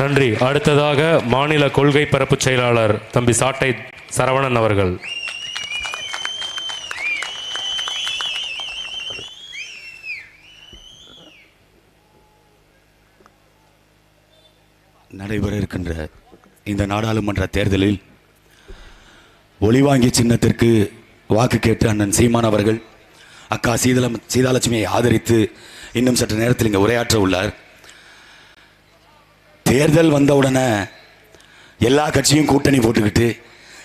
நன்றி. அடுத்ததாக மாநில கொள்கை பரப்பு செயலாளர் தம்பி சாட்டை சரவணன் அவர்கள். நடைபெற இருக்கின்ற இந்த நாடாளுமன்ற தேர்தலில் ஒளிவாங்கி சின்னத்திற்கு வாக்கு கேட்டு அண்ணன் சீமான் அவர்கள் அக்கா சீதலம் சீதாலட்சுமியை ஆதரித்து இன்னும் சற்று நேரத்தில் இங்கே உரையாற்ற உள்ளார். தேர்தல் வந்தவுடனே எல்லா கட்சியும் கூட்டணி போட்டுக்கிட்டு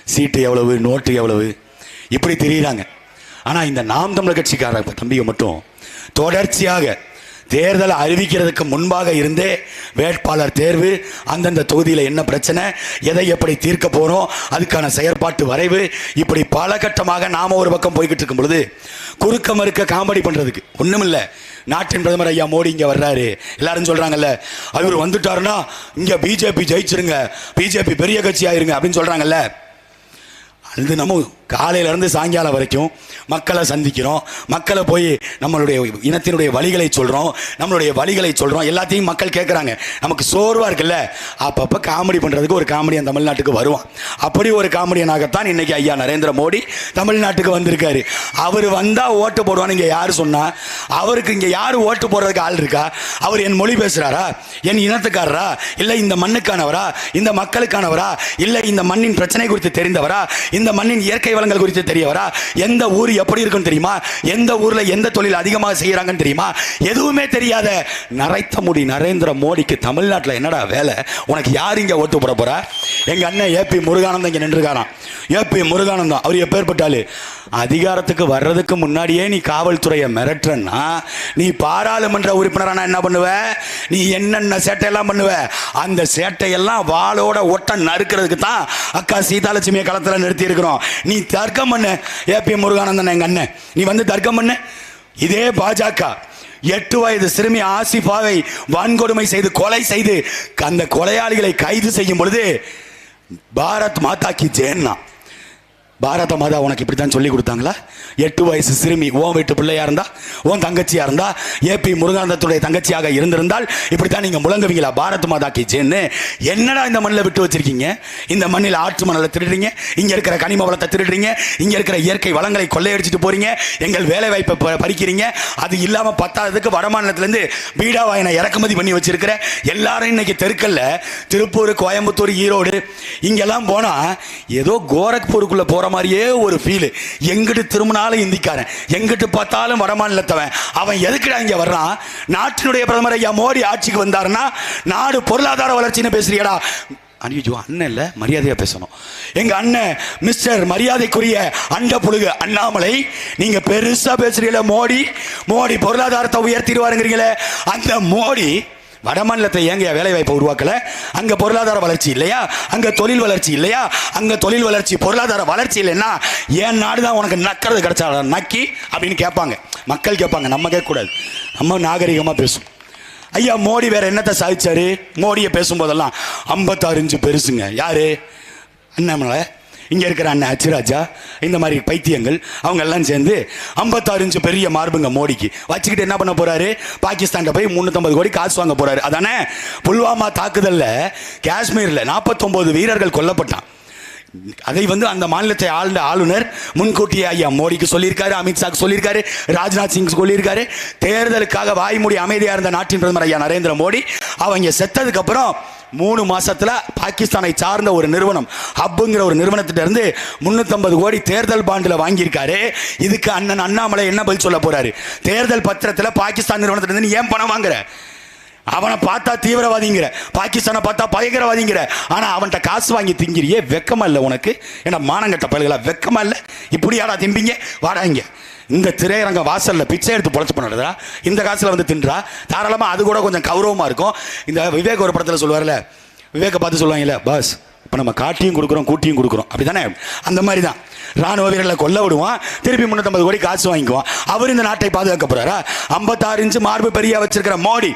சீட்டு எவ்வளவு நோட்டு எவ்வளவு இப்படி தெரியுறாங்க. ஆனால் இந்த நாம் தமிழர் கட்சிக்கார தம்பியை மட்டும் தொடர்ச்சியாக தேர்தல் அறிவிக்கிறதுக்கு முன்பாக இருந்தே வேட்பாளர் தேர்வு அந்தந்த தொகுதியில் என்ன பிரச்சனை எதை எப்படி தீர்க்க போகிறோம் அதுக்கான செயற்பாட்டு வரைவு இப்படி பல கட்டமாக நாம் ஒரு பக்கம் போய்கிட்டு இருக்கும் பொழுது குறுக்க மறுக்க காமெடி பண்ணுறதுக்கு ஒன்றுமில்லை நாட்டின் பிரதமர் ஐயா மோடி இங்கே வர்றாரு. எல்லாரும் சொல்கிறாங்கல்ல அவர் வந்துட்டாருன்னா இங்கே பிஜேபி ஜெயிச்சிருங்க பிஜேபி பெரிய கட்சி ஆயிருங்க அப்படின்னு சொல்கிறாங்கல்ல அது நம்ம காலையிலேருந்து சாயங்காலம் வரைக்கும் மக்களை சந்திக்கிறோம். மக்களை போய் நம்மளுடைய இனத்தினுடைய வழிகளை சொல்கிறோம் நம்மளுடைய வழிகளை சொல்கிறோம் எல்லாத்தையும் மக்கள் கேட்குறாங்க நமக்கு சோர்வாக இருக்குல்ல? அப்பப்போ காமெடி பண்ணுறதுக்கு ஒரு காமெடியன் தமிழ்நாட்டுக்கு வருவான். அப்படி ஒரு காமெடியனாகத்தான் இன்னைக்கு ஐயா நரேந்திர மோடி தமிழ்நாட்டுக்கு வந்திருக்காரு. அவர் வந்தால் ஓட்டு போடுவான்னு இங்கே யார் சொன்னால் அவருக்கு இங்கே யார் ஓட்டு போடுறதுக்கு ஆள் இருக்கா? அவர் என் மொழி பேசுகிறாரா என் இனத்துக்காரரா? இல்லை இந்த மண்ணுக்கானவரா? இந்த மக்களுக்கானவரா? இல்லை இந்த மண்ணின் பிரச்சனை குறித்து தெரிந்தவரா? இந்த மண்ணின் இயற்கை வளங்கள் குறித்து தெரியவரா? எந்த ஊர் எப்படி இருக்குன்னு தெரியுமா? எந்த ஊர்ல எந்த தொழில் அதிகமாக செய்யறாங்கன்னு தெரியுமா? எதுவுமே தெரியாத நரைத்த முடி நரேந்திர மோடிக்கு தமிழ்நாட்டில் என்னடா வேலை? உனக்கு யார் இங்கே ஓட்டு போட போறா? எங்க அண்ணன் ஏபி முருகானந்தம் இங்கே நின்றுக்காராம் ஏபி முருகானந்தம் அவர் எப்பேற்பட்டாலு அதிகாரத்துக்கு வர்றதுக்கு முன்னாடியே நீ காவல்துறையை மிரட்டுறன்னா நீ பாராளுமன்ற உறுப்பினரானா என்ன பண்ணுவ? நீ என்னென்ன சேட்டையெல்லாம் பண்ணுவ? அந்த சேட்டையெல்லாம் வாளோட ஒட்ட நறுக்கிறதுக்கு தான் அக்கா சீதாலட்சுமியை களத்தில் நிறுத்தி இருக்கிறோம். நீ தர்க்கம் பண்ணு. ஏபி முருகானந்தன் எங்க அண்ணன். நீ வந்து தர்க்கம் பண்ணு. இதே பாஜக எட்டு வயது சிறுமி ஆசிஃபாவை வன்கொடுமை செய்து கொலை செய்து அந்த கொலையாளிகளை கைது செய்யும் பொழுது பாரத் மாதா கி ஜெயன்னா. பாரத மாதா உனக்கு இப்படி தான் சொல்லி கொடுத்தாங்களா? எட்டு வயசு சிறுமி ஓன் வீட்டு பிள்ளையா இருந்தா ஓன் தங்கச்சியா இருந்தா ஏபி முருகானந்தத்துடைய தங்கச்சியாக இருந்திருந்தால் இப்படி தான் நீங்க முழங்குவீங்களா? பாரத் மாதா கிச்சேன்னு என்னடா இந்த மண்ணில் விட்டு வச்சிருக்கீங்க? இந்த மண்ணில் ஆற்று மணலை திருடுறீங்க இங்க இருக்கிற கனிம வளத்தை திருடுறீங்க இங்க இருக்கிற இயற்கை வளங்களை கொள்ளையடிச்சிட்டு போறீங்க எங்கள் வேலை வாய்ப்பை ப- பறிக்கிறீங்க அது இல்லாம பத்தாததுக்கு வடமாநிலத்திலேருந்து பீடாவாயனை பீடா வாயனை இறக்குமதி பண்ணி வச்சிருக்கிற எல்லாரும் இன்னைக்கு தெருக்கல்ல திருப்பூர் கோயம்புத்தூர் ஈரோடு இங்கெல்லாம் போனா ஏதோ கோரக்பூருக்குள்ள போற மாதிரியே ஒரு ஃபீல் எங்கிட்டு திரும்பினாலும் இந்திக்காரன். எங்கிட்டு பார்த்தாலும் வடமாநிலத்தவன் அவன் எதுக்குடா இங்க வர்றான்? நாட்டினுடைய பிரதமர் ஐயா மோடி ஆட்சிக்கு வந்தாருன்னா நாடு பொருளாதார வளர்ச்சின்னு பேசுறியடா. ஐயோ அண்ணன் இல்லை மரியாதையாக பேசணும். எங்கள் அண்ணன் மிஸ்டர் மரியாதைக்குரிய அண்ட புழுகு அண்ணாமலை நீங்கள் பெருசாக பேசுறீங்களே மோடி. மோடி பொருளாதாரத்தை உயர்த்திடுவாருங்கிறீங்களே. அந்த மோடி வடமாநிலத்தை ஏங்க வேலை வாய்ப்பை உருவாக்கல. அங்க பொருளாதார வளர்ச்சி இல்லையா? அங்க தொழில் வளர்ச்சி இல்லையா? அங்க தொழில் வளர்ச்சி பொருளாதார வளர்ச்சி இல்லைன்னா ஏன் நாடு தான் உனக்கு நக்கிறது கிடைச்சா நக்கி அப்படின்னு கேட்பாங்க. மக்கள் கேட்பாங்க நம்ம கேட்கக்கூடாது. நம்ம நாகரிகமா பேசும் ஐயா மோடி வேற என்னத்தை சாதிச்சாரு? மோடியை பேசும்போதெல்லாம் ஐம்பத்தாறு இன்ச்சு பெருசுங்க. யாரு? அண்ணாமலை. இங்கே இருக்கிற அண்ணன் அச்சுராஜா இந்த மாதிரி பைத்தியங்கள் அவங்க எல்லாம் சேர்ந்து ஐம்பத்தாறு இன்ச்சு பெரிய மார்புங்க மோடிக்கு. வச்சுக்கிட்டு என்ன பண்ண போறாரு? பாகிஸ்தானில் போய் முந்நூற்றம்பது கோடி காசு வாங்க போறாரு. அதானே? புல்வாமா தாக்குதலில் காஷ்மீரில் நாற்பத்தொம்போது வீரர்கள் கொல்லப்பட்டான். அதை வந்து அந்த மாநிலத்தை ஆழ்ந்த ஆளுநர் முன்கூட்டியே ஐயா மோடிக்கு சொல்லியிருக்காரு அமித்ஷாக்கு சொல்லியிருக்காரு ராஜ்நாத் சிங் சொல்லியிருக்காரு. தேர்தலுக்காக வாய்மூடி அமைதியாக இருந்த நாட்டின் பிரதமர் ஐயா நரேந்திர மோடி அவங்க செத்ததுக்கு அப்புறம் மூணு மாசத்துல பாகிஸ்தானை சார்ந்த ஒரு நிறுவனம் ஹப்புங்கிற ஒரு நிறுவனத்திட்டிருந்து இருந்து 350 கோடி தேர்தல் பாண்டில் வாங்கியிருக்காரு. இதுக்கு அண்ணன் அண்ணாமலை என்ன பதில் சொல்ல போகிறாரு தேர்தல் பத்திரத்தில் பாகிஸ்தான் நிறுவனத்திலிருந்து நீ ஏன் பணம் வாங்குற? அவனை பார்த்தா தீவிரவாதிங்கிற பாகிஸ்தானை பார்த்தா பயங்கரவாதிங்கிற. ஆனால் அவன்கிட்ட காசு வாங்கி திங்கிறியே வெக்கமா இல்லை உனக்கு? என்ன மானங்கட்ட பயல்களா வெக்கமா இல்லை? இப்படியாடா திம்பிங்க? வாடாங்க இந்த திரையரங்க வாசலில் பிச்சை எடுத்து பொழைச்சு பண்ணுறதா இந்த காசில் வந்து தின்றா. தாராளமாக அது கூட கொஞ்சம் கௌரவமாக இருக்கும். இந்த விவேக் ஒரு படத்தில் சொல்லுவார்ல விவேக பார்த்து சொல்லுவாங்கல்ல பாஸ் இப்போ நம்ம காட்டியும் கொடுக்குறோம் கூட்டியும் கொடுக்குறோம். அப்படிதானே அந்த மாதிரி தான் ராணுவ வீரர்களை கொல்ல விடுவான் திருப்பி முந்நூற்றம்பது கோடி காசு வாங்கிக்குவான். அவர் இந்த நாட்டை பாதுகாக்க போகிறாரா ஐம்பத்தாறு இன்ச்சு மார்பு பெரிய வச்சிருக்கிற மோடி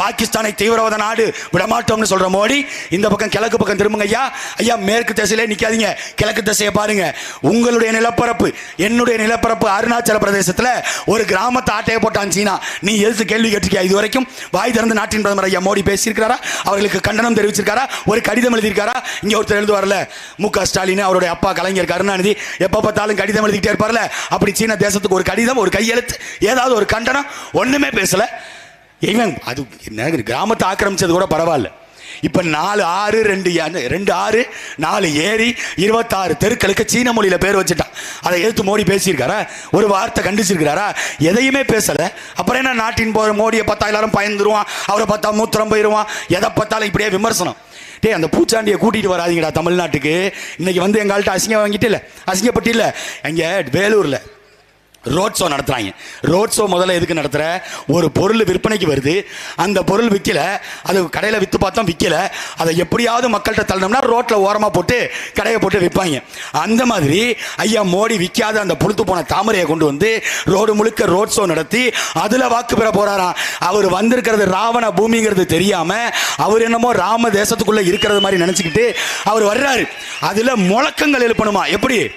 பாகிஸ்தானை தீவிரவாத நாடு விடமாட்டோம்னு சொல்ற மோடி இந்த பக்கம் கிழக்கு பக்கம் திரும்புங்க ஐயா. ஐயா மேற்கு திசையிலே நிற்காதீங்க கிழக்கு திசையை பாருங்க. உங்களுடைய நிலப்பரப்பு என்னுடைய நிலப்பரப்பு அருணாச்சல பிரதேசத்தில் ஒரு கிராமத்தை ஆட்டையை போட்டான் சீனா. நீ எதிர்த்து கேள்வி கேட்டிருக்கியா இது வரைக்கும் வாய் திறந்து நாட்டின் பிரதமர் ஐயா மோடி பேசியிருக்காரா அவர்களுக்கு கண்டனம் தெரிவிச்சிருக்காரா? ஒரு கடிதம் எழுதியிருக்காரா? இங்கே ஒருத்தர் எழுதுவார்ல மு க ஸ்டாலின் அவருடைய அப்பா கலைஞர் கருணாநிதி எப்போ பார்த்தாலும் கடிதம் எழுதிக்கிட்டே இருப்பார்ல? அப்படி சீன தேசத்துக்கு ஒரு கடிதம் ஒரு கையெழுத்து ஏதாவது ஒரு கண்டனம் ஒன்றுமே பேசலை. ஏன் அது என்ன, கிராமத்தை ஆக்கிரமிச்சது கூட பரவாயில்ல. இப்போ நாலு ஆறு ரெண்டு ரெண்டு ஆறு நாலு ஏரி இருபத்தாறு தெருக்களுக்கு சீன மொழியில் பேர் வச்சுட்டான். அதை எடுத்து மோடி பேசியிருக்காரா? ஒரு வார்த்தை கண்டிச்சிருக்கிறாரா? எதையுமே பேசலை. அப்புறம் என்ன நாட்டின் போகிற மோடியை பார்த்தா எல்லாரும் பயந்துருவான் அவரை பார்த்தா மூத்திரம் போயிடுவான் எதை பார்த்தாலும் இப்படியே விமர்சனம். டேய் அந்த பூச்சாண்டியை கூட்டிகிட்டு வராதீங்கடா தமிழ்நாட்டுக்கு. இன்னைக்கு வந்து எங்கள்கிட்ட அசிங்கம் வாங்கிட்டு இல்லை அசிங்கப்பட்டு இல்லை. இங்கே வேலூரில். ரோட் ஷோ நடத்துறாங்க. ரோட் ஷோ முதல்ல எதுக்கு நடத்துகிற ஒரு பொருள் விற்பனைக்கு வருது. அந்த பொருள் விற்கல அது கடையில் விற்று பார்த்தோம் விற்கல அதை எப்படியாவது மக்கள்கிட்ட தள்ளணும்னா ரோட்டில் ஓரமாக போட்டு கடையை போட்டு விற்பாங்க. அந்த மாதிரி ஐயா மோடி விற்காத அந்த புழுத்து போன தாமரையை கொண்டு வந்து ரோடு முழுக்க ரோட் ஷோ நடத்தி அதில் வாக்கு பெற போகிறாராம் அவர் வந்திருக்கிறது ராவண பூமிங்கிறது தெரியாமல் அவர் என்னமோ ராம தேசத்துக்குள்ளே இருக்கிறது மாதிரி நினச்சிக்கிட்டு அவர் வர்றாரு. அதில் முழக்கங்கள் எழுப்பணுமா? எப்படி?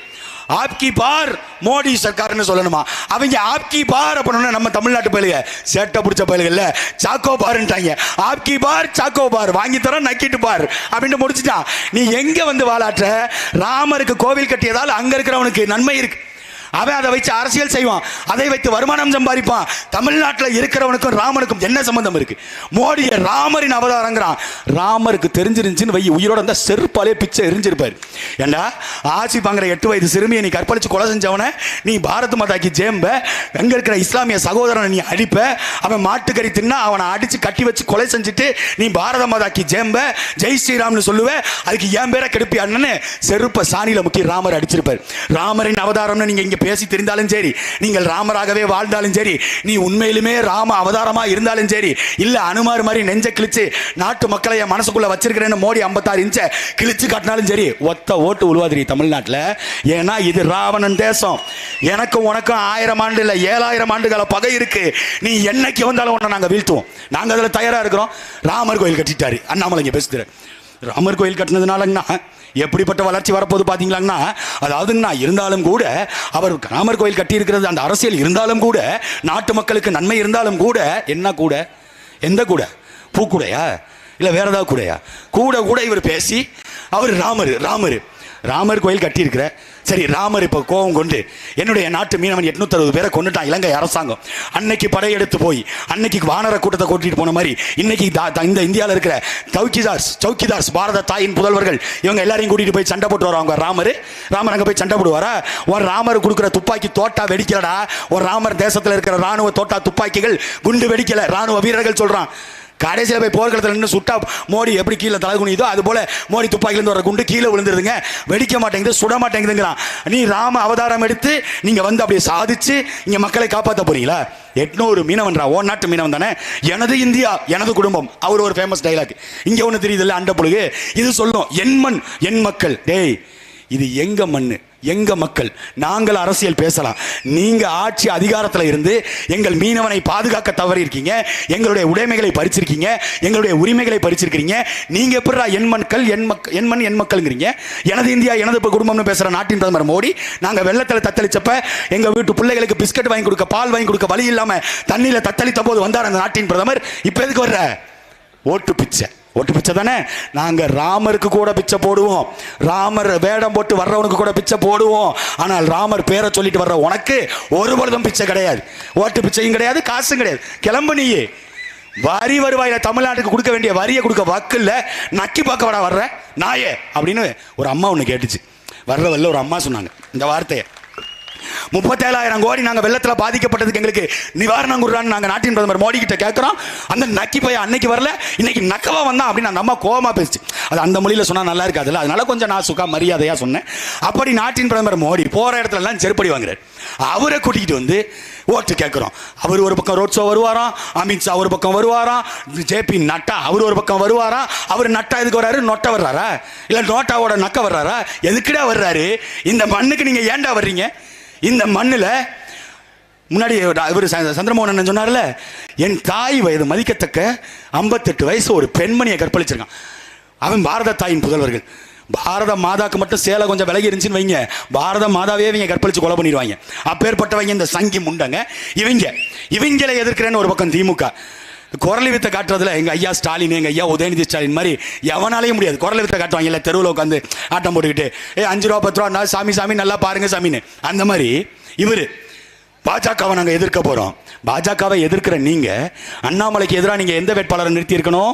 ஆப்கி பார் மோடி சர்க்கார்னு சொல்லணுமா? அவங்க ஆப்கி பார் அப்படின்னா நம்ம தமிழ்நாட்டு பயிலுக. சேட்டை பிடிச்ச பயிலுகள்ல சாக்கோ பார்ன்ட்டாங்க. ஆப்கி பார் சாக்கோ பார் வாங்கி தர நக்கிட்டு பார் அப்படின்னு முடிச்சுட்டான். நீ எங்க வந்து வாலாற்ற ராமருக்கு கோவில் கட்டியதால் அங்க இருக்கிறவனுக்கு நன்மை இருக்கு. அவன் அதை வச்சு அரசியல் செய்வான். அதை வைத்து வருமானம் சம்பாதிப்பான். தமிழ்நாட்டில் இருக்கிறவனுக்கும் ராமனுக்கும் என்ன சம்பந்தம் இருக்கு? மோடியை ராமரின் அவதாரங்கிறான். ராமருக்கு தெரிஞ்சிருந்துச்சுன்னு வை உயிரோட இருந்தால் செருப்பாலே பிச்சை எரிஞ்சிருப்பாரு. ஏண்டா ஆசி பாங்கிற எட்டு வயது சிறுமியை நீ கற்பழிச்சு கொலை செஞ்சவன நீ பாரத் மாதாக்கு ஜேம்ப எங்க இருக்கிற இஸ்லாமிய சகோதரனை நீ அடிப்ப அவன் மாட்டுக்கறி தின்னா அவனை அடிச்சு கட்டி வச்சு கொலை செஞ்சுட்டு நீ பாரத மாதாக்கு ஜேம்ப ஜெய் ஸ்ரீராம்னு சொல்லுவ அதுக்கு என் பேரை கெடுப்பி அண்ணன்னு செருப்ப சாணியில முக்கி ராமர் அடிச்சிருப்பார். ராமரின் அவதாரம்னு நீங்க இங்க பேசி தெரிந்தாலும் சரி நீங்கள் ராமராகவே வாழ்ந்தாலும் சரி நீ உண்மையிலுமே ராம அவதாரமாக இருந்தாலும் சரி இல்லை அனுமார் மாதிரி நெஞ்ச கிழிச்சு நாட்டு மக்களை என் மனசுக்குள்ளே வச்சிருக்கிறேன்னு மோடி ஐம்பத்தாறு இன்ச்சை கிழிச்சு காட்டினாலும் சரி ஒத்த ஓட்டு உழுவாதிரி தமிழ்நாட்டில். ஏன்னா இது ராவணன் தேசம். எனக்கும் உனக்கும் ஆயிரம் ஆண்டு இல்லை ஏழாயிரம் ஆண்டுகள பகை இருக்கு. நீ என்னைக்கு வந்தாலும் உன்னை நாங்கள் வீழ்த்துவோம். நாங்கள் அதில் தயாராக இருக்கிறோம். ராமர் கோயில் கட்டிட்டாரு. அண்ணாமலை பேசுகிறேன் ராமர் கோயில் கட்டினதுனாலங்கண்ணா எப்படிப்பட்ட வளர்ச்சி வரப்போகுது பார்த்தீங்களாங்கண்ணா அதாவதுங்கண்ணா இருந்தாலும் கூட அவர் ராமர் கோயில் கட்டியிருக்கிறது அந்த அரசியல் இருந்தாலும் கூட நாட்டு மக்களுக்கு நன்மை இருந்தாலும் கூட என்ன கூட? எந்த கூட? பூக்கூடையா? இல்லை வேற ஏதாவது கூடையா? கூட கூட இவர் பேசி அவர் ராமர் ராமர். ராமர் கோயில் கட்டியிருக்கிற சரி ராமர் இப்போ கோபம் கொண்டு என்னுடைய நாட்டு மீனவன் எட்நூத்தறுபது பேரை கொண்டுட்டான் இலங்கை அரசாங்கம். அன்னைக்கு படையெடுத்து போய் அன்னைக்கு வானர கூட்டத்தை கூட்டிட்டு போன மாதிரி இன்னைக்கு தா- தா- இந்த இந்தியாவில் இருக்கிற சௌக்கிதாஸ் சௌக்கிதாஸ் பாரத தாயின் புதல்வர்கள் இவங்க எல்லாரையும் கூட்டிட்டு போய் சண்டை போட்டு வருவாங்க ராமர். ராமர் அங்கே போய் சண்டை போடுவாரா? ஒரு ராமர் கொடுக்குற துப்பாக்கி தோட்டா வெடிக்கலடா? ஒரு ராமர் தேசத்தில் இருக்கிற ராணுவ தோட்டா துப்பாக்கிகள் குண்டு வெடிக்கல ராணுவ வீரர்கள் சொல்றான். கடைசியில் போய் போர்க்களத்தில் நின்று சுட்டா மோடி எப்படி கீழே தலை குனியுதோ அது போல மோடி துப்பாக்கிலேருந்து வர குண்டு கீழே விழுந்துருதுங்க. வெடிக்க மாட்டேங்குது சுட மாட்டேங்குதுங்கிறான். நீ ராம அவதாரம் எடுத்து நீங்கள் வந்து அப்படியே சாதிச்சு இங்கே மக்களை காப்பாற்ற போறீங்களா? எட்நூறு மீனவன்றா? ஓ நாட்டு மீனவன் தானே? எனது இந்தியா எனது குடும்பம். அவர் ஒரு ஃபேமஸ் டைலாக் இங்கே ஒன்று தெரியுதுல்ல அண்ட புழுகு? இது சொல்லும் என் மண் என் மக்கள். டேய் இது எங்க மண் எங்க மக்கள்? நாங்கள் அரசியல் பேசலாம். நீங்க ஆட்சி அதிகாரத்தில் இருந்து எங்கள் மீனவனை பாதுகாக்க தவறி இருக்கீங்க எங்களுடைய உடைமைகளை பறிச்சிருக்கீங்க. எங்களுடைய உரிமைகளை பறிச்சிருக்கீங்க நீங்க எப்படிடா என் மக்கள் என் மக் என் மண் என் மக்கள்ங்கிறீங்க? எனது இந்தியா எனது குடும்பம்னு பேசுற நாட்டின் பிரதமர் மோடி நாங்க வெள்ளத்தில் தத்தளிச்சப்ப எங்க வீட்டு பிள்ளைகளுக்கு பிஸ்கட் வாங்கி கொடுக்க பால் வாங்கி கொடுக்க வழி இல்லாம தண்ணியில தத்தளித்த போது வந்தார் அந்த நாட்டின் பிரதமர். இப்ப எதுக்கு வர்ற? ஓட்டு பிச்சை. ஓட்டு பிச்சை தானே? நாங்கள் ராமருக்கு கூட பிச்சை போடுவோம். ராமர் வேடம் போட்டு வர்றவனுக்கு கூட பிச்சை போடுவோம். ஆனால் ராமர் பேரை சொல்லிட்டு வர்ற உனக்கு ஒரு பொழுதும் பிச்சை கிடையாது. ஓட்டு பிச்சையும் கிடையாது காசும் கிடையாது. கிளம்பு நீயே. வரி வருவாயில் தமிழ்நாட்டுக்கு கொடுக்க வேண்டிய வரியை கொடுக்க வக்கில்ல நக்கி பார்க்க வர வர்ற. நாயே. அப்படின்னு ஒரு அம்மா ஒன்று கேட்டுச்சு. வர்ற வரல ஒரு அம்மா சொன்னாங்க. இந்த வார்த்தையை. முப்பத்தேழாயிரம் கோடி நாங்கள் வெள்ளத்தில் பாதிக்கப்பட்டதுக்கு எங்களுக்கு நிவாரணம் கொடுறான்னு நாங்கள் நாட்டின் பிரதமர் மோடி கிட்ட கேட்குறோம் அந்த நக்கி பையன் அன்னைக்கு வரல இன்னைக்கு நக்கவா வந்தான் அப்படின்னு அந்த அம்மா கோவமாக பேசுச்சு. அது அந்த மொழியில் சொன்னால் நல்லா இருக்காதுல்ல? அதனால கொஞ்சம் நான் சுகா மரியாதையாக சொன்னேன். அப்படி நாட்டின் பிரதமர் மோடி போகிற இடத்துலலாம் செருப்படி வாங்குறாரு. அவரை கூட்டிகிட்டு வந்து ஓட்டு கேட்குறோம் அவர் ஒரு பக்கம் ரோட் ஷோ வருவாராம் அமித்ஷா ஒரு பக்கம் வருவாராம் ஜேபி நட்டா அவர் ஒரு பக்கம் வருவாராம். அவர் நட்டா எதுக்கு வர்றாரு? நொட்டை வர்றாரா? இல்லை நோட்டாவோட நக்க வர்றாரா? எதுக்குடா வர்றாரு? இந்த மண்ணுக்கு நீங்கள் ஏன்டா வர்றீங்க? இந்த மண்ணில் முன்னாடி இவர் சந்திரமோகன் சொன்னார்ல என் தாய் வயது மதிக்கத்தக்க ஐம்பத்தெட்டு வயசு ஒரு பெண்மணியை கற்பழிச்சிருக்கான். அவன் பாரத தாயின் புதல்வர்கள். பாரத மாதாக்கு மட்டும் சேலை கொஞ்சம் விலகி இருந்துச்சுன்னு வைங்க. பாரத மாதாவே இவங்க கற்பழிச்சு கொலை பண்ணிடுவாங்க. அப்பேற்பட்டவங்க இந்த சங்கி முண்டங்க. இவங்க இவங்களை எதிர்க்கிறேன்னு ஒரு பக்கம் திமுக. குரலி வித்தை காட்டுறதுல எங்க ஐயா ஸ்டாலின் எங்க ஐயா உதயநிதி ஸ்டாலின் மாதிரி எவனாலையும் முடியாது. குரல் வித்தை காட்டுவாங்க. இல்லை தெருவில் உட்காந்து ஆட்டம் போட்டுக்கிட்டு ஏ அஞ்சு ரூபா பத்து ரூபா சாமி சாமி நல்லா பாருங்க சாமின்னு. அந்த மாதிரி இவர் பாஜகவை நாங்கள் எதிர்க்க போகிறோம் பாஜகவை எதிர்க்கிற நீங்கள் அண்ணாமலைக்கு எதிராக நீங்கள் எந்த வேட்பாளரை நிறுத்தியிருக்கணும்?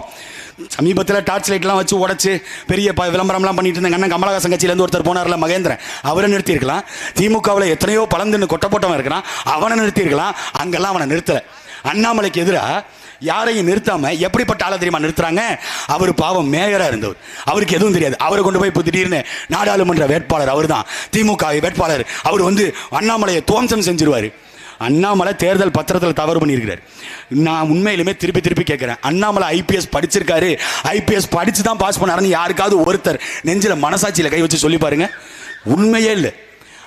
சமீபத்தில் டார்ச் லைட்லாம் வச்சு உடச்சி பெரிய ப விளம்பரம்லாம் பண்ணிட்டு இருந்தாங்க அண்ணன் கமலஹாசன் கட்சியிலேருந்து ஒருத்தர் போனார்ல மகேந்திரன் அவரை நிறுத்தியிருக்கலாம். திமுகவில் எத்தனையோ பலந்துன்னு கொட்ட போட்டவன் இருக்கிறான். அவனை நிறுத்தியிருக்கலாம். அங்கெல்லாம் அவனை நிறுத்தலை. அண்ணாமலைக்கு எதிராக யாரையும் நிறுத்தாம எப்படிப்பட்ட ஆளை தெரியுமா நிறுத்துறாங்க? அவர் பாவம் மேயரா இருந்தவர். அவருக்கு எதுவும் தெரியாது. அவரை கொண்டு போய் இப்போ திடீர்னு நாடாளுமன்ற வேட்பாளர் அவர் தான் திமுக வேட்பாளர். அவர் வந்து அண்ணாமலையை துவம்சம் செஞ்சிருவாரு. அண்ணாமலை தேர்தல் பத்திரத்தில் தவறு பண்ணியிருக்கிறார். நான் உண்மையிலுமே திருப்பி திருப்பி கேட்குறேன். அண்ணாமலை ஐபிஎஸ் படிச்சிருக்காரு. ஐபிஎஸ் படித்து தான் பாஸ் பண்ணாருன்னு யாருக்காவது ஒருத்தர் நெஞ்சில் மனசாட்சியில் கை வச்சு சொல்லி பாருங்க. உண்மையே இல்லை.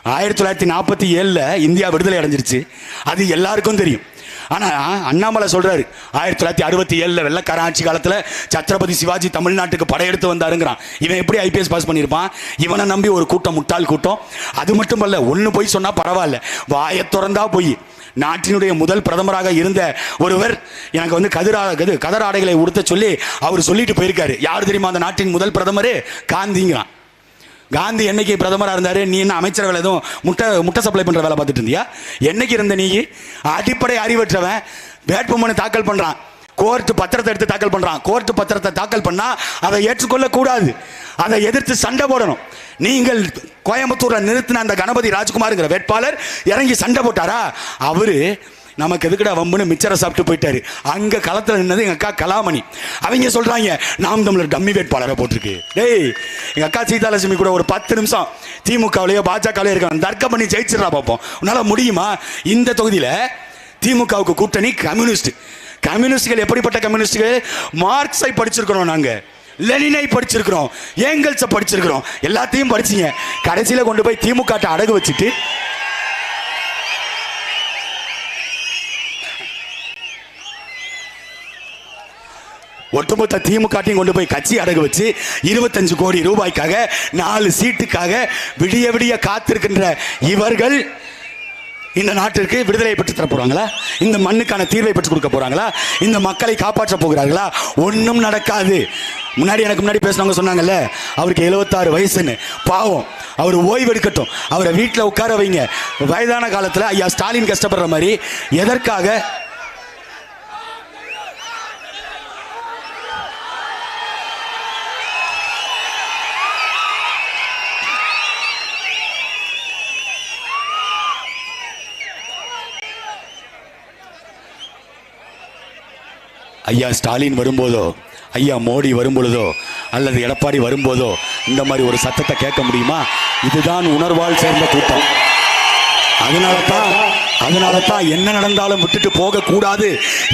ஆயிரத்தி தொள்ளாயிரத்தி நாற்பத்தி ஏழில் இந்தியா விடுதலை அடைஞ்சிருச்சு. அது எல்லாருக்கும் தெரியும். ஆனால் அண்ணாமலை சொல்கிறாரு ஆயிரத்தி தொள்ளாயிரத்தி அறுபத்தி ஏழில் வெள்ளக்கார ஆட்சி காலத்தில் சத்ரபதி சிவாஜி தமிழ்நாட்டுக்கு படையெடுத்து வந்தாருங்கிறான். இவன் எப்படி ஐபிஎஸ் பாஸ் பண்ணியிருப்பான்? இவனை நம்பி ஒரு கூட்டம் முட்டாள் கூட்டம். அது மட்டும் அல்ல ஒன்று போய் சொன்னால் பரவாயில்ல. வாயை திறந்தா போய். நாட்டினுடைய முதல் பிரதமராக இருந்த ஒருவர் எனக்கு வந்து கதிரா கது கதர் ஆடைகளை உடுத்த சொல்லி அவர் சொல்லிட்டு போயிருக்காரு. யார் தெரியுமா அந்த நாட்டின் முதல் பிரதமர்? காந்திங்கிறான். காந்தி என்னைக்கு பிரதமராக இருந்தார்? நீ என்ன அமைச்சர் வேலை எதுவும் முட்டை முட்டை சப்ளை பண்ணுற வேலை பார்த்துட்டு இருந்தியா? என்னைக்கு இருந்த நீ? அடிப்படை அறிவற்றவன். வேட்புமனு தாக்கல் பண்ணுறான் கோர்ட்டு பத்திரத்தை எடுத்து தாக்கல் பண்ணுறான் கோர்ட்டு பத்திரத்தை தாக்கல் பண்ணால் அதை ஏற்றுக்கொள்ளக்கூடாது அதை எதிர்த்து சண்டை போடணும். நீங்கள் கோயம்புத்தூரில் நிறுத்தின அந்த கணபதி ராஜ்குமார்ங்கிற வேட்பாளர் இறங்கி சண்டை போட்டாரா? அவரு நமக்கு எதுக்குடா வம்புன்னு மிச்சரை சாப்பிட்டு போயிட்டாரு. அங்கே களத்தில் நின்னது எங்கள் அக்கா கலாமணி. அவங்க சொல்கிறாங்க நாம் தமிழர் டம்மி வேட்பாளரை போட்டிருக்கு. டேய் எங்கள் அக்கா சீதாலட்சுமி கூட ஒரு பத்து நிமிஷம் திமுகவிலேயோ பாஜகவிலேயோ இருக்காங்க தர்க்கம் பண்ணி ஜெயிச்சிடறா பார்ப்போம் உன்னால் முடியுமா? இந்த தொகுதியில் திமுகவுக்கு கூட்டணி கம்யூனிஸ்ட். கம்யூனிஸ்டுகள் எப்படிப்பட்ட கம்யூனிஸ்டுகள்? மார்க்ஸை படிச்சிருக்கிறோம் நாங்கள் லெனினை படிச்சிருக்கிறோம். ஏங்கல்ஸை படிச்சிருக்கிறோம். எல்லாத்தையும் படிச்சிங்க. கடைசியில் கொண்டு போய் திமுக அடகு வச்சுட்டு ஒட்டுமொத்த திமுகட்டையும் கொண்டு போய் கட்சி அடகு வச்சு இருபத்தஞ்சு கோடி ரூபாய்க்காக நாலு சீட்டுக்காக விடிய விடிய காத்திருக்கின்ற இவர்கள் இந்த நாட்டிற்கு விடுதலை பெற்று தர போறாங்களா? இந்த மண்ணுக்கான தீர்வை பெற்றுக் கொடுக்க போறாங்களா? இந்த மக்களை காப்பாற்ற போகிறார்களா? ஒன்றும் நடக்காது. முன்னாடி எனக்கு முன்னாடி பேசினவங்க சொன்னாங்கல்ல அவருக்கு எழுபத்தாறு வயசுன்னு. பாவம். அவர் ஓய்வு எடுக்கட்டும். அவரை வீட்டில் உட்கார வைங்க. வயதான காலத்தில் ஐயா ஸ்டாலின் கஷ்டப்படுற மாதிரி எதற்காக ஐயா ஸ்டாலின் வரும்போதோ ஐயா மோடி வரும்பொழுதோ அல்லது எடப்பாடி வரும்போதோ இந்த மாதிரி ஒரு சத்தத்தை கேட்க முடியுமா? இதுதான் உணர்வால் சேர்ந்த கூட்டம். அதனால தான் அதனால தான் என்ன நடந்தாலும் விட்டுட்டு போகக்கூடாது.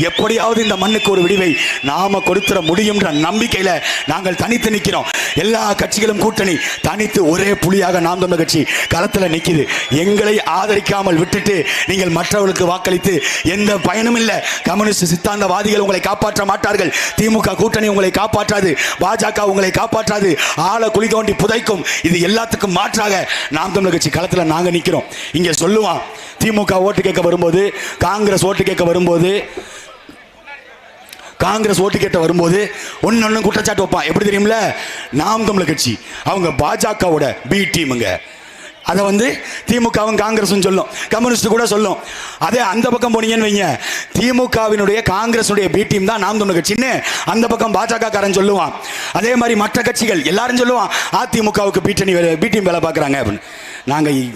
எப்படியாவது இந்த மண்ணுக்கு ஒரு விடிவை நாம கொடுத்துட முடியும்ன்ற நம்பிக்கையில நாங்கள் தனித்து நிற்கிறோம். எல்லா கட்சிகளும் கூட்டணி தனித்து ஒரே புலியாக நாம் தமிழர் கட்சி களத்தில் நிற்கிது எங்களை ஆதரிக்காமல் விட்டுட்டு நீங்கள் மற்றவர்களுக்கு வாக்களித்து எந்த பயனும் இல்லை. கம்யூனிஸ்ட் சித்தாந்தவாதிகள் உங்களை காப்பாற்ற மாட்டார்கள். திமுக கூட்டணி உங்களை காப்பாற்றாது. பாஜக உங்களை காப்பாற்றாது. ஆழ குழி தோண்டி புதைக்கும். இது எல்லாத்துக்கும் மாற்றாக நாம் தமிழர் கட்சி களத்தில் நாங்கள் நிற்கிறோம் இங்கே சொல்லுவான் திமுக ஓட்டு கேட்க வரும்போது காங்கிரஸ் ஓட்டு கேட்க வரும்போது காங்கிரஸ் ஓட்டு கேட்ட வரும்போது ஒன்னு ஒன்று குற்றச்சாட்டு வைப்பான். எப்படி தெரியும்ல நாம் தமிழர் கட்சி. அவங்க பாஜகவோட பி டீமுங்க. அதை வந்து திமுகவும் காங்கிரஸும் சொல்லும். கம்யூனிஸ்ட் கூட சொல்லும். அதே அந்த பக்கம் போனீங்கன்னு வைங்க. திமுகவினுடைய காங்கிரஸுடைய பி டீம் தான் நாம் தமிழர் கட்சின்னு அந்த பக்கம் பாஜக காரன் சொல்லுவான். அதே மாதிரி மற்ற கட்சிகள் எல்லாரும் சொல்லுவான் அதிமுகவுக்கு பி டீம் பி டீம் வேலை பார்க்குறாங்க. அப்படின்னு. நாங்கள்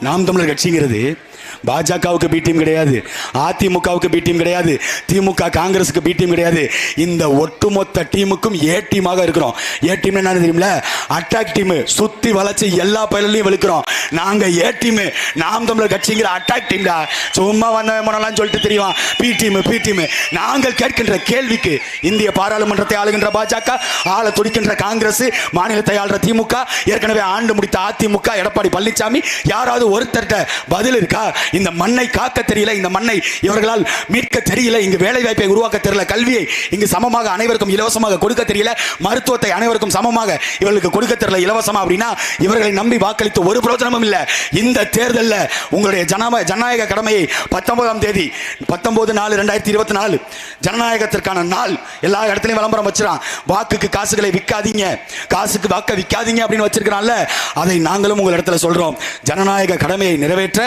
நாம் தமிழர் கட்சிங்கிறது பாஜகவுக்கு பி டீம் கிடையாது. அதிமுகவுக்கு பி டீம் கிடையாது. திமுக காங்கிரஸுக்கு பி டீம் கிடையாது. இந்த ஒட்டுமொத்த டீமுக்கும் ஏ டீமாக இருக்கிறோம். ஏ டீம் என்ன தெரியுமில அட்டாக் டீம் சுத்தி வளைச்சு எல்லா பயிலையும் வெளுக்கிறோம். நாங்க ஏ டீம் நாம் தமிழர் கட்சிங்கிற அட்டாக் டீம்டா சும்மா வந்தவன் போனலாம் சொல்லிட்டு தெரியும் பி டீம் பி டீம் நாங்கள் கேட்கின்ற கேள்விக்கு இந்திய பாராளுமன்றத்தை ஆளுகின்ற பாஜக ஆள துடிக்கின்ற காங்கிரஸ் மாநிலத்தை ஆளுற திமுக ஏற்கனவே ஆண்டு முடித்த அதிமுக எடப்பாடி பழனிசாமி யாராவது ஒருத்தர்கிட்ட பதில் இருக்கா? இந்த மண்ணை காக்க தெரியல இந்த மண்ணை இவர்களால் மீட்க தெரியல இங்கு வேலை வாய்ப்பை உருவாக்க தெரியல கல்வியை இங்கு சமமாக அனைவருக்கும் இலவசமாக கொடுக்க தெரியல மருத்துவத்தை அனைவருக்கும் சமமாக இவர்களுக்கு கொடுக்க தெரியல இலவசமா அப்படின்னா இவர்களை நம்பி வாக்களித்து ஒரு பிரயோஜனமும் இல்லை. இந்த தேர்தலில் உங்களுடைய ஜனநாயக ஜனநாயக கடமையை பத்தொன்பதாம் தேதி பத்தொன்பது நாலு ரெண்டாயிரத்தி இருபத்தி நாலு ஜனநாயகத்திற்கான நாள் எல்லா இடத்துலையும் விளம்பரம் வச்சிடான் வாக்குக்கு காசுகளை விற்காதீங்க காசுக்கு வாக்க விற்காதீங்க அப்படின்னு வச்சிருக்கிறான்ல. அதை நாங்களும் உங்கள் இடத்துல சொல்றோம். ஜனநாயக கடமையை நிறைவேற்ற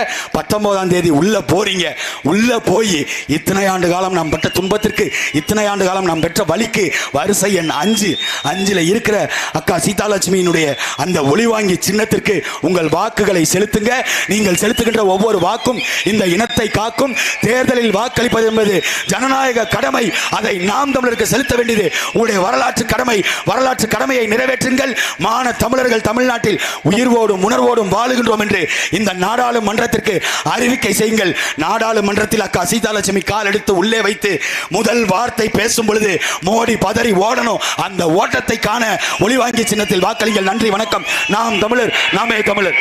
பத்தொன்பதாம் தேதி உள்ள போறீங்க. உள்ள போய் இத்தனை ஆண்டு காலம் நாம் பெற்ற துன்பத்திற்கு இத்தனை ஆண்டு காலம் நாம் பெற்ற வலிக்கு வரிசை எண் அஞ்சு. அஞ்சில் இருக்கிற அக்கா சீதாலட்சுமியினுடைய அந்த ஒளிவாங்கி சின்னத்திற்கு உங்கள் வாக்குகளை செலுத்துங்க. நீங்கள் செலுத்துகின்ற ஒவ்வொரு வாக்கும் இந்த இனத்தை காக்கும். தேர்தலில் வாக்களிப்பது என்பது ஜனநாயக கடமை. அதை நாம் தமிழருக்கு செலுத்த வேண்டியது. உங்களுடைய வரலாற்று கடமை. வரலாற்று கடமையை நிறைவேற்றுங்கள். மான தமிழர்கள் தமிழ்நாட்டில் உயிர்வோடும் உணர்வோடும் வாழுகின்றோம் என்று இந்த நாடாளுமன்றத்திற்கு அறி அறிவிக்கை செய்யுங்கள். நாடாளுமன்றத்தில் அக்கா சீதாலட்சுமி கால் எடுத்து உள்ளே வைத்து முதல் வார்த்தை பேசும் பொழுது மோடி பதறி ஓடணும். அந்த ஓட்டத்தை காண ஒளிவாங்கி சின்னத்தில் வாக்களிங்கள். நன்றி வணக்கம். நாம் தமிழர் நாமே தமிழர்.